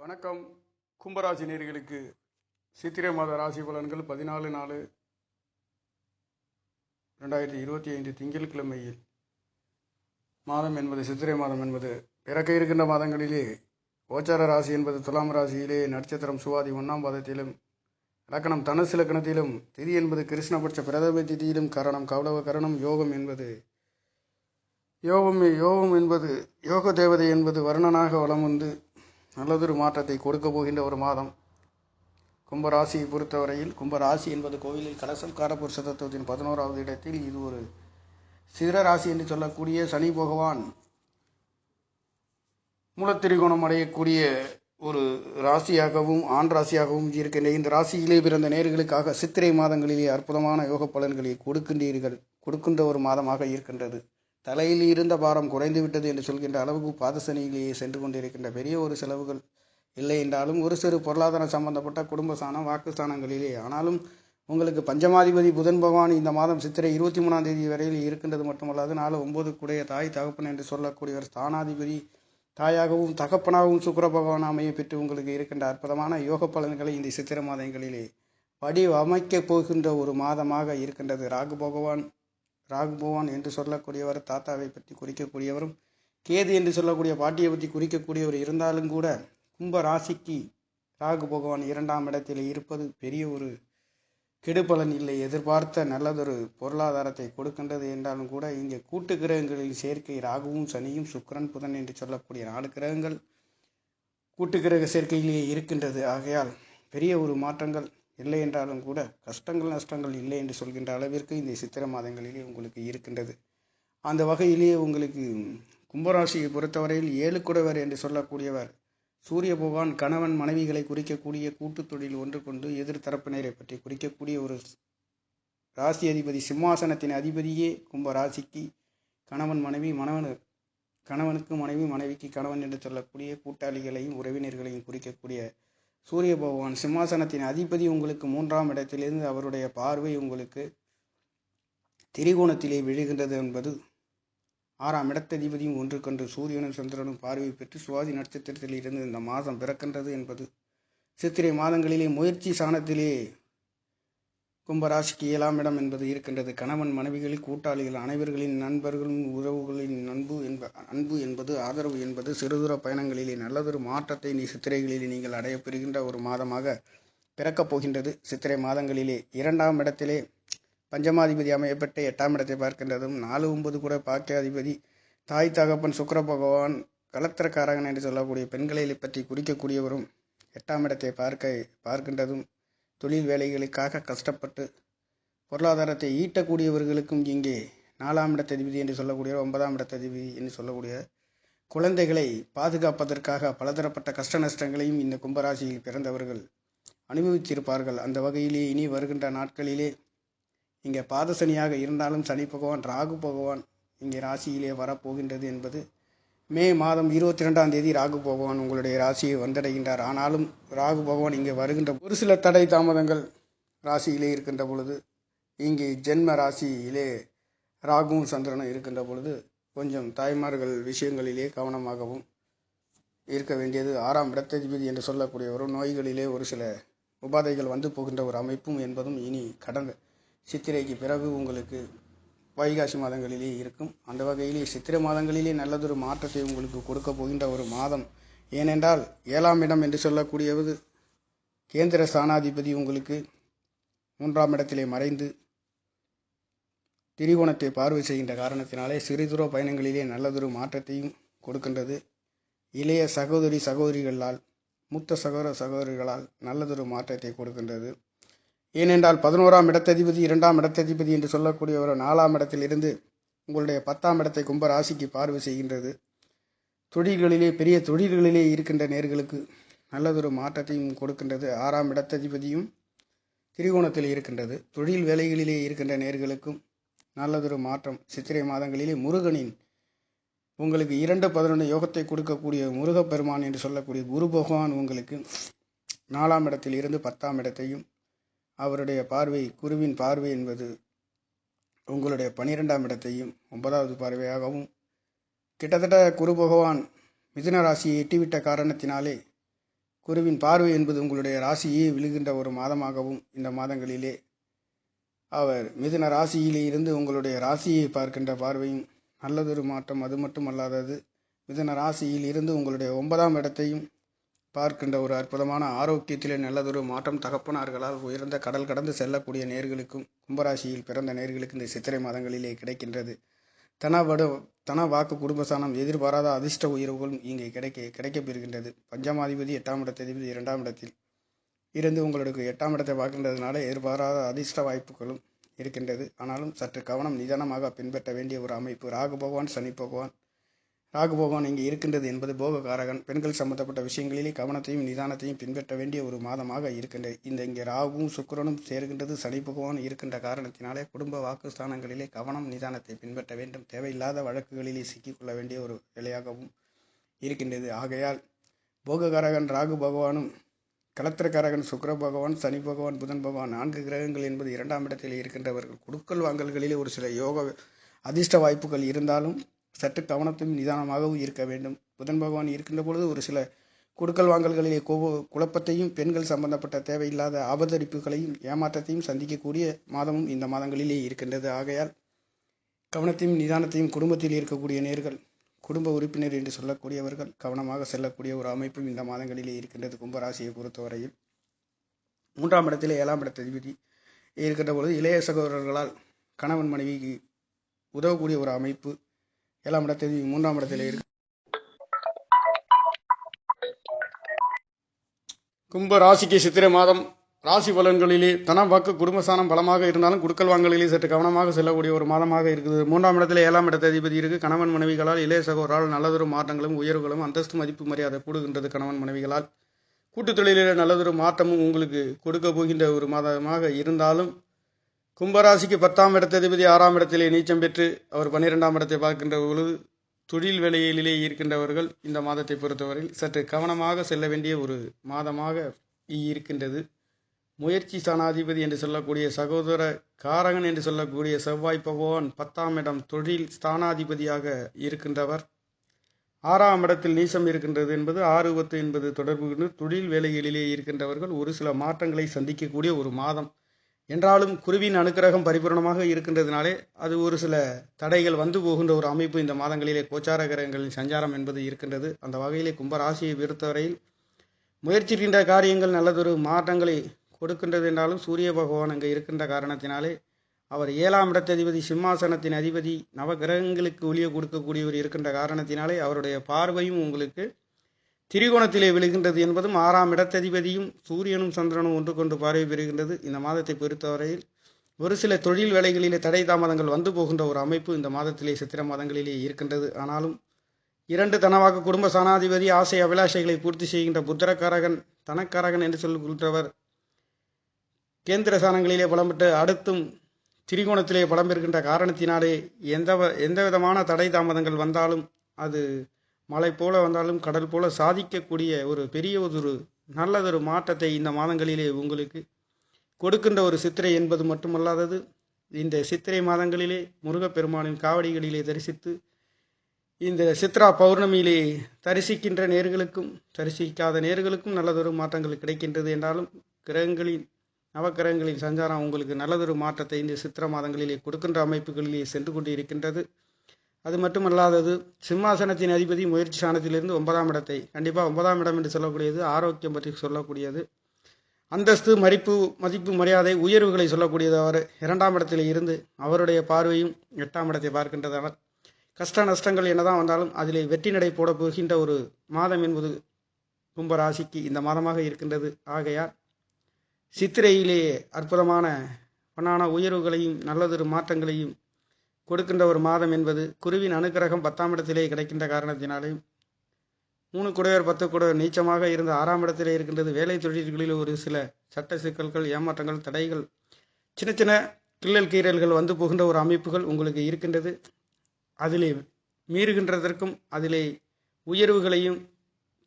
வணக்கம். கும்பராசி நேர்களுக்கு சித்திரை மாத ராசி பலன்கள் பதினாலு நாலு ரெண்டாயிரத்தி இருபத்தி ஐந்து திங்கட்கிழமையில் மாதம் என்பது சித்திரை மாதம் என்பது பிறக்க இருக்கின்ற மாதங்களிலே கோச்சார ராசி என்பது துலாம் ராசியிலே நட்சத்திரம் சுவாதி ஒன்றாம் பாதத்திலும் இலக்கணம் தனுசு இலக்கணத்திலும் திதி என்பது கிருஷ்ணபட்ச பிரதம திதியிலும் கரணம் கௌடவ கரணம் யோகம் என்பது யோகம் யோகம் என்பது யோக தேவதை என்பது வருணனாக வலம் வந்து நல்லதொரு மாற்றத்தை கொடுக்க போகின்ற ஒரு மாதம். கும்பராசியை பொறுத்தவரையில் கும்பராசி என்பது கோவிலில் கலசம் காரபுருஷ தத்துவத்தின் பதினோராவது இடத்தில் இது ஒரு சிற ராசி என்று சொல்லக்கூடிய சனி பகவான். மூலத்திரிகோணம் அடையக்கூடிய ஒரு ராசியாகவும் ஆண் ராசியாகவும் இருக்கின்ற இந்த ராசியிலே பிறந்த நேர்களுக்காக சித்திரை மாதங்களிலே அற்புதமான யோக பலன்களை கொடுக்கின்றீர்கள் கொடுக்கின்ற ஒரு மாதமாக இருக்கின்றது. தலையில் இருந்த பாரம் குறைந்துவிட்டது என்று சொல்கின்ற அளவுக்கு பாதசனியிலேயே சென்று கொண்டிருக்கின்ற பெரிய ஒரு செலவுகள் இல்லை என்றாலும் ஒரு சிறு பொருளாதார சம்பந்தப்பட்ட குடும்பஸ்தானம் வாக்குஸ்தானங்களிலே. வாக்கு ஸ்தானங்களிலே ஆனாலும் உங்களுக்கு பஞ்சமாதிபதி புதன் பகவான் இந்த மாதம் சித்திரை இருபத்தி மூணாம் தேதி வரையில் இருக்கின்றது மட்டுமல்லாது நாலு ஒன்பது கூடிய தாய் தகப்பன் என்று சொல்லக்கூடியவர் ஸ்தானாதிபதி தாயாகவும் தகப்பனாகவும் சுக்கர பகவான் அமைய பெற்று உங்களுக்கு இருக்கின்ற அற்புதமான யோக பலன்களை இந்த சித்திர மாதங்களிலே வடிவமைக்கப் போகின்ற ஒரு மாதமாக இருக்கின்றது. ராகு பகவான் ராகு பகவான் என்று சொல்லக்கூடியவர் தாத்தாவை பற்றி குறிக்கக்கூடியவரும் கேது என்று சொல்லக்கூடிய பாட்டியை பற்றி குறிக்கக்கூடியவர் இருந்தாலும் கூட கும்ப ராசிக்கு ராகு பகவான் இரண்டாம் இடத்தில் இருப்பது பெரிய ஒரு கெடுபலன் இல்லை. எதிர்பார்த்த நல்லதொரு பொருளாதாரத்தை கொடுக்கின்றது என்றாலும் கூட இங்கே கூட்டு கிரகங்களில் சேர்க்கை ராகுவும் சனியும் சுக்கிரன் புதன் என்று சொல்லக்கூடிய நாலு கிரகங்கள் கூட்டு கிரக சேர்க்கையிலேயே இருக்கின்றது. ஆகையால் பெரிய ஒரு மாற்றங்கள் இல்லை என்றாலும் கூட கஷ்டங்கள் நஷ்டங்கள் இல்லை என்று சொல்கின்ற அளவிற்கு இந்த சித்திர மாதங்களிலே உங்களுக்கு இருக்கின்றது. அந்த வகையிலேயே உங்களுக்கு கும்பராசியை பொறுத்தவரையில் ஏழு குடவர் என்று சொல்லக்கூடியவர் சூரிய பகவான் கணவன் மனைவிகளை குறிக்கக்கூடிய கூட்டு தொழில் ஒன்று கொண்டு எதிர்த்தரப்பினரை பற்றி குறிக்கக்கூடிய ஒரு ராசி அதிபதி சிம்மாசனத்தின் அதிபதியே கும்ப ராசிக்கு கணவன் மனைவி மணவன் கணவனுக்கு மனைவி மனைவிக்கு கணவன் என்று சொல்லக்கூடிய கூட்டாளிகளையும் உறவினர்களையும் குறிக்கக்கூடிய சூரிய பகவான் சிம்மாசனத்தின் அதிபதி உங்களுக்கு மூன்றாம் இடத்திலிருந்து அவருடைய பார்வை உங்களுக்கு திரிகோணத்திலே விழுகின்றது என்பது ஆறாம் இடத்ததிபதியும் ஒன்று சூரியனும் சந்திரனும் பார்வை பெற்று சுவாதி நட்சத்திரத்தில் இருந்து இந்த மாதம் பிறக்கின்றது என்பது. சித்திரை மாதங்களிலே முயற்சி சாணத்திலே கும்பராசிக்கு ஏழாம் இடம் என்பது இருக்கின்றது. கணவன் மனைவிகள் கூட்டாளிகள் அனைவர்களின் நண்பர்களின் உறவுகளின் அன்பு என்பது ஆதரவு என்பது சிறுதூர பயணங்களிலே நல்லதொரு மாற்றத்தை நீ சித்திரைகளிலே நீங்கள் அடையப்பெறுகின்ற ஒரு மாதமாக பிறக்கப் போகின்றது. சித்திரை மாதங்களிலே இரண்டாம் இடத்திலே பஞ்சமாதிபதி அமையப்பட்ட எட்டாம் இடத்தை பார்க்கின்றதும் நாலு ஒன்பது கூட பாக்கியாதிபதி தாய் தகப்பன் சுக்கர பகவான் கலத்திரக்காரகன் என்று சொல்லக்கூடிய பெண்களை பற்றி குறிக்கக்கூடியவரும் எட்டாம் இடத்தை பார்க்க பார்க்கின்றதும் தொழில் வேலைகளுக்காக கஷ்டப்பட்டு பொருளாதாரத்தை ஈட்டக்கூடியவர்களுக்கும் இங்கே நாலாம் இடத்ததிபதி என்று சொல்லக்கூடிய ஒன்பதாம் இடத்ததிபதி என்று சொல்லக்கூடிய குழந்தைகளை பாதுகாப்பதற்காக பலதரப்பட்ட கஷ்ட நஷ்டங்களையும் இந்த கும்பராசியில் பிறந்தவர்கள் அனுபவித்திருப்பார்கள். அந்த வகையிலே இனி வருகின்ற நாட்களிலே இங்கே பாதசனியாக இருந்தாலும் சனி பகவான் ராகு பகவான் இங்கே ராசியிலே வரப்போகின்றது என்பது மே மாதம் இருபத்தி ரெண்டாம் தேதி ராகு பகவான் உங்களுடைய ராசியை வந்தடைகின்றார். ஆனாலும் ராகு பகவான் இங்கே வருகின்ற ஒரு சில தடை தாமதங்கள் ராசியிலே இருக்கின்ற பொழுது இங்கே ஜென்ம ராசியிலே ராகுவும் சந்திரனும் இருக்கின்ற பொழுது கொஞ்சம் தாய்மார்கள் விஷயங்களிலே கவனமாகவும் இருக்க வேண்டியது. ஆறாம் இடத்ததிபதி என்று சொல்லக்கூடியவரும் நோய்களிலே ஒரு சில உபாதைகள் வந்து போகின்ற ஒரு அமைப்பும் என்பதும் இனி கடந்த சித்திரைக்கு பிறகு உங்களுக்கு வைகாசி மாதங்களிலே இருக்கும். அந்த வகையிலே சித்திரை மாதங்களிலே நல்லதொரு மாற்றத்தை உங்களுக்கு கொடுக்க போகின்ற ஒரு மாதம். ஏனென்றால் ஏழாம் இடம் என்று சொல்லக்கூடியவது கேந்திர ஸ்தானாதிபதி உங்களுக்கு மூன்றாம் இடத்திலே மறைந்து திரிகோணத்தை பார்வை செய்கின்ற காரணத்தினாலே சிறிதுர பயணங்களிலே நல்லதொரு மாற்றத்தையும் கொடுக்கின்றது. இளைய சகோதரி சகோதரிகளால் மூத்த சகோதர சகோதரிகளால் நல்லதொரு மாற்றத்தை கொடுக்கின்றது. ஏனென்றால் பதினோராம் இடத்ததிபதி இரண்டாம் இடத்ததிபதி என்று சொல்லக்கூடிய ஒரு நாலாம் இடத்திலிருந்து உங்களுடைய பத்தாம் இடத்தை கும்ப ராசிக்கு பார்வை செய்கின்றது. தொழில்களிலே பெரிய தொழில்களிலே இருக்கின்ற நேர்களுக்கு நல்லதொரு மாற்றத்தையும் கொடுக்கின்றது. ஆறாம் இடத்ததிபதியும் திரிகோணத்தில் இருக்கின்றது. தொழில் வேலைகளிலே இருக்கின்ற நேர்களுக்கும் நல்லதொரு மாற்றம். சித்திரை மாதங்களிலே முருகனின் உங்களுக்கு இரண்டு பதினொன்று யோகத்தை கொடுக்கக்கூடிய முருகப்பெருமான் என்று சொல்லக்கூடிய குரு பகவான் உங்களுக்கு நாலாம் இடத்தில் இருந்து பத்தாம் இடத்தையும் அவருடைய பார்வை குருவின் பார்வை என்பது உங்களுடைய பனிரெண்டாம் இடத்தையும் ஒன்பதாவது பார்வையாகவும் கிட்டத்தட்ட குரு பகவான் மிதுன ராசியை எட்டிவிட்ட காரணத்தினாலே குருவின் பார்வை என்பது உங்களுடைய ராசியே விழுகின்ற ஒரு மாதமாகவும் இந்த மாதங்களிலே அவர் மிதுன ராசியில் இருந்து உங்களுடைய ராசியை பார்க்கின்ற பார்வையும் நல்லதொரு மாற்றம் அது மட்டும் அல்லாதது மிதுன ராசியில் இருந்து உங்களுடைய ஒன்பதாம் இடத்தையும் பார்க்கின்ற ஒரு அற்புதமான ஆரோக்கியத்திலே நல்லதொரு மாற்றம் தகப்பனார்களால் உயர்ந்த கடல் கடந்து செல்லக்கூடிய நேர்களுக்கும் கும்பராசியில் பிறந்த நேர்களுக்கு இந்த சித்திரை மாதங்களிலே கிடைக்கின்றது. தனவடு தன வாக்கு குடும்பசானம் எதிர்பாராத அதிர்ஷ்ட உயர்வுகளும் இங்கே கிடைக்க கிடைக்கப்பெறுகின்றது பஞ்சமாதிபதி எட்டாம் இடத்ததிபதி இரண்டாம் இடத்தில் இருந்து உங்களுக்கு எட்டாம் இடத்தை பார்க்கின்றதுனால எதிர்பாராத அதிர்ஷ்ட வாய்ப்புகளும் இருக்கின்றது. ஆனாலும் சற்று கவனம் நிதானமாக பின்பற்ற வேண்டிய ஒரு அமைப்பு ராகு பகவான் சனி பகவான். ராகு பகவான் இங்கே இருக்கின்றது என்பது போககாரகன் பெண்கள் சம்பந்தப்பட்ட விஷயங்களிலே கவனத்தையும் நிதானத்தையும் பின்பற்ற வேண்டிய ஒரு மாதமாக இருக்கின்றது. இந்த இங்கே ராகுவும் சுக்கரனும் சேர்கின்றது சனி பகவான் இருக்கின்ற காரணத்தினாலே குடும்ப வாக்குஸ்தானங்களிலே கவனம் நிதானத்தை பின்பற்ற வேண்டும். தேவையில்லாத வழக்குகளிலே சிக்கிக்கொள்ள வேண்டிய ஒரு வேலையாகவும் இருக்கின்றது. ஆகையால் போககாரகன் ராகு பகவானும் களத்திரக்காரகன் சுக்கர பகவான் சனி பகவான் புதன் பகவான் நான்கு கிரகங்கள் என்பது இரண்டாம் இடத்தில் இருக்கின்றவர்கள். குடுக்கல் வாங்கல்களிலே ஒரு சில யோக அதிர்ஷ்ட வாய்ப்புகள் இருந்தாலும் சற்று கவனத்தையும் நிதானமாகவும் இருக்க வேண்டும். புதன் பகவான் இருக்கின்ற பொழுது ஒரு சில குடுக்கல் வாங்கல்களிலே கோப குழப்பத்தையும் பெண்கள் சம்பந்தப்பட்ட தேவையில்லாத ஆபத்தரிப்புகளையும் ஏமாற்றத்தையும் சந்திக்கக்கூடிய மாதமும் இந்த மாதங்களிலே இருக்கின்றது. ஆகையால் கவனத்தையும் நிதானத்தையும் குடும்பத்தில் இருக்கக்கூடிய நேர்கள் குடும்ப உறுப்பினர் என்று சொல்லக்கூடியவர்கள் கவனமாக செல்லக்கூடிய ஒரு அமைப்பும் இந்த மாதங்களிலே இருக்கின்றது கும்பராசியை பொறுத்தவரையில். மூன்றாம் இடத்தில் ஏழாம் இடத்த அதிபதி இருக்கின்ற பொழுது இளைய சகோதரர்களால் கணவன் மனைவிக்கு உதவக்கூடிய ஒரு அமைப்பு ஏழாம் இடத்தில் மூன்றாம் இடத்தில் இருக்கு. கும்ப ராசிக்கு சித்திரை மாதம் ராசி பலன்களிலே தனம் வாக்கு குடும்பஸ்தானம் பலமாக இருந்தாலும் குடுக்கல் வாங்கலிலே சற்று கவனமாக செல்லக்கூடிய ஒரு மாதமாக இருக்குது. மூன்றாம் இடத்தில் ஏழாம் இடத்த அதிபதி இருக்கு. கணவன் மனைவிகளால் இளைய சகோதரால் நல்லதொரு மாற்றங்களும் உயர்வுகளும் அந்தஸ்து மதிப்பு மரியாதை கூடுகின்றது கணவன் மனைவிகளால். கூட்டுத் தொழிலில் நல்லதொரு மாற்றமும் உங்களுக்கு கொடுக்க போகின்ற ஒரு மாதமாக இருந்தாலும் கும்பராசிக்கு பத்தாம் இடத்ததிபதி ஆறாம் இடத்திலே நீச்சம் பெற்று அவர் பன்னிரெண்டாம் இடத்தை பார்க்கின்ற பொழுது தொழில் வேலையிலே இருக்கின்றவர்கள் இந்த மாதத்தை பொறுத்தவரையில் சற்று கவனமாக செல்ல வேண்டிய ஒரு மாதமாக இருக்கின்றது. முயற்சி ஸ்தானாதிபதி என்று சொல்லக்கூடிய சகோதர காரகன் என்று சொல்லக்கூடிய செவ்வாய் பகவான் பத்தாம் இடம் தொழில் ஸ்தானாதிபதியாக இருக்கின்றவர். ஆறாம் இடத்தில் நீசம் இருக்கின்றது என்பது ஆறு பத்து என்பது தொடர்பு தொழில் வேலைகளிலே இருக்கின்றவர்கள் ஒரு சில மாற்றங்களை சந்திக்கக்கூடிய ஒரு மாதம். என்றாலும் குருவின் அனுக்கிரகம் பரிபூர்ணமாக இருக்கின்றதுனாலே அது ஒரு சில தடைகள் வந்து போகின்ற ஒரு அமைப்பு இந்த மாதங்களிலே கோச்சார கிரகங்களின் சஞ்சாரம் என்பது இருக்கின்றது. அந்த வகையிலே கும்பராசியை பொறுத்தவரையில் முயற்சிக்கின்ற காரியங்கள் நல்லதொரு மாற்றங்களை கொடுக்கின்றது என்றாலும் சூரிய பகவான் அங்கே இருக்கின்ற காரணத்தினாலே அவர் ஏழாம் இடத்ததிபதி சிம்மாசனத்தின் அதிபதி நவகிரகங்களுக்கு ஒளிய கொடுக்கக்கூடியவர் இருக்கின்ற காரணத்தினாலே அவருடைய பார்வையும் உங்களுக்கு திரிகோணத்திலே விழுகின்றது என்பதும் ஆறாம் இடத்ததிபதியும் சூரியனும் சந்திரனும் ஒன்று கொண்டு பார்வை பெறுகின்றது. இந்த மாதத்தை பொறுத்தவரையில் ஒரு சில தொழில் வேலைகளிலே தடை தாமதங்கள் வந்து போகின்ற ஒரு அமைப்பு இந்த மாதத்திலே சித்திர மாதங்களிலே இருக்கின்றது. ஆனாலும் இரண்டு தனவாக குடும்ப சனாதிபதி ஆசை அபிலாஷைகளை பூர்த்தி செய்கின்ற புத்திரக்காரகன் தனக்காரகன் என்று சொல்லுகின்றவர் கேந்திர ஸ்தானங்களிலே புலம்பெற்று அடுத்தும் திரிகோணத்திலே பலம் இருக்கின்ற காரணத்தினாலே எந்த எந்த விதமான தடை தாமதங்கள் வந்தாலும் அது மலை போல வந்தாலும் கடல் போல சாதிக்கக்கூடிய ஒரு பெரிய ஒரு நல்லதொரு மாற்றத்தை இந்த மாதங்களிலே உங்களுக்கு கொடுக்கின்ற ஒரு சித்திரை என்பது மட்டுமல்லாதது இந்த சித்திரை மாதங்களிலே முருகப்பெருமானின் காவடிகளிலே தரிசித்து இந்த சித்ரா பௌர்ணமியிலே தரிசிக்கின்ற நேர்களுக்கும் தரிசிக்காத நேர்களுக்கும் நல்லதொரு மாற்றங்கள் கிடைக்கின்றது என்றாலும் கிரகங்களின் நவக்கிரகங்களின் சஞ்சாரம் உங்களுக்கு நல்லதொரு மாற்றத்தை இந்த சித்திர மாதங்களிலே கொடுக்கின்ற அமைப்புகளிலே சென்று கொண்டு இருக்கின்றது அது மட்டுமல்லாதது சிம்மாசனத்தின் அதிபதி முயற்சி சாணத்திலிருந்து ஒன்பதாம் இடத்தை கண்டிப்பாக ஒன்பதாம் இடம் என்று சொல்லக்கூடியது ஆரோக்கியம் பற்றி சொல்லக்கூடியது. அந்தஸ்து மதிப்பு மதிப்பு மரியாதை உயர்வுகளை சொல்லக்கூடியது அவர் இரண்டாம் இடத்தில் இருந்து அவருடைய பார்வையும் எட்டாம் இடத்தை பார்க்கின்றது அவர் கஷ்ட நஷ்டங்கள் என்னதான் வந்தாலும் அதிலே வெற்றி நடை போட போகின்ற ஒரு மாதம் என்பது கும்பராசிக்கு இந்த மாதமாக இருக்கின்றது. ஆகையால் சித்திரையிலே அற்புதமான பொன்னான உயர்வுகளையும் நல்லதொரு மாற்றங்களையும் கொடுக்கின்ற ஒரு மாதம் என்பது குருவின் அனுக்கிரகம் பத்தாம் இடத்திலே கிடைக்கின்ற காரணத்தினாலே மூணு குடையர் பத்து குடையர் நீச்சமாக இருந்த ஆறாம் இடத்திலே இருக்கின்றது. வேலை தொழில்களில் ஒரு சில சட்ட சிக்கல்கள் ஏமாற்றங்கள் தடைகள் சின்ன சின்ன கிள்ளல் கீறல்கள் வந்து போகின்ற ஒரு அமைப்புகள் உங்களுக்கு இருக்கின்றது. அதிலே மீறுகின்றதற்கும் அதிலே உயர்வுகளையும்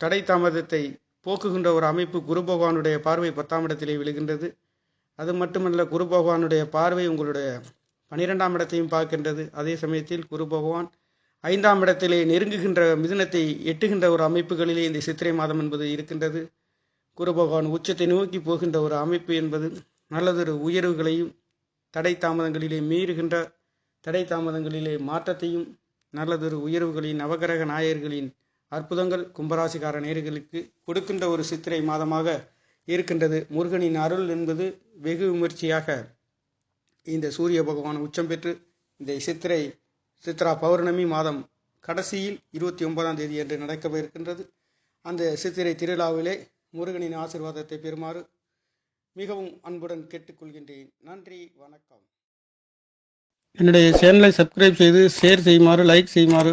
தடை தாமதத்தை போக்குகின்ற ஒரு அமைப்பு குரு பகவானுடைய பார்வை பத்தாம் இடத்திலே விழுகின்றது. அது மட்டுமல்ல குரு பகவானுடைய பார்வை உங்களுடைய பனிரெண்டாம் இடத்தையும் பார்க்கின்றது. அதே சமயத்தில் குரு பகவான் ஐந்தாம் இடத்திலே நெருங்குகின்ற மிதுனத்தை எட்டுகின்ற ஒரு அமைப்புகளிலே இந்த சித்திரை மாதம் என்பது இருக்கின்றது. குரு பகவான் உச்சத்தை நோக்கி போகின்ற ஒரு அமைப்பு என்பது நல்லதொரு உயர்வுகளையும் தடை தாமதங்களிலே மீறுகின்ற தடை தாமதங்களிலே மாற்றத்தையும் நல்லதொரு உயர்வுகளின் நவகிரக நாயர்களின் அற்புதங்கள் கும்பராசிக்கார நேர்களுக்கு கொடுக்கின்ற ஒரு சித்திரை மாதமாக இருக்கின்றது. முருகனின் அருள் என்பது வெகு விமர்சையாக இந்த சூரிய பகவான் உச்சம் பெற்று இந்த சித்திரை சித்ரா பௌர்ணமி மாதம் கடைசியில் இருபத்தி ஒன்பதாம் தேதி என்று நடக்கவிருக்கின்றது அந்த சித்திரை திருவிழாவிலே முருகனின் ஆசிர்வாதத்தை பெறுமாறு மிகவும் அன்புடன் கேட்டுக்கொள்கின்றேன். நன்றி வணக்கம். என்னுடைய சேனலை சப்ஸ்கிரைப் செய்து ஷேர் செய்யுமாறு லைக் செய்யுமாறு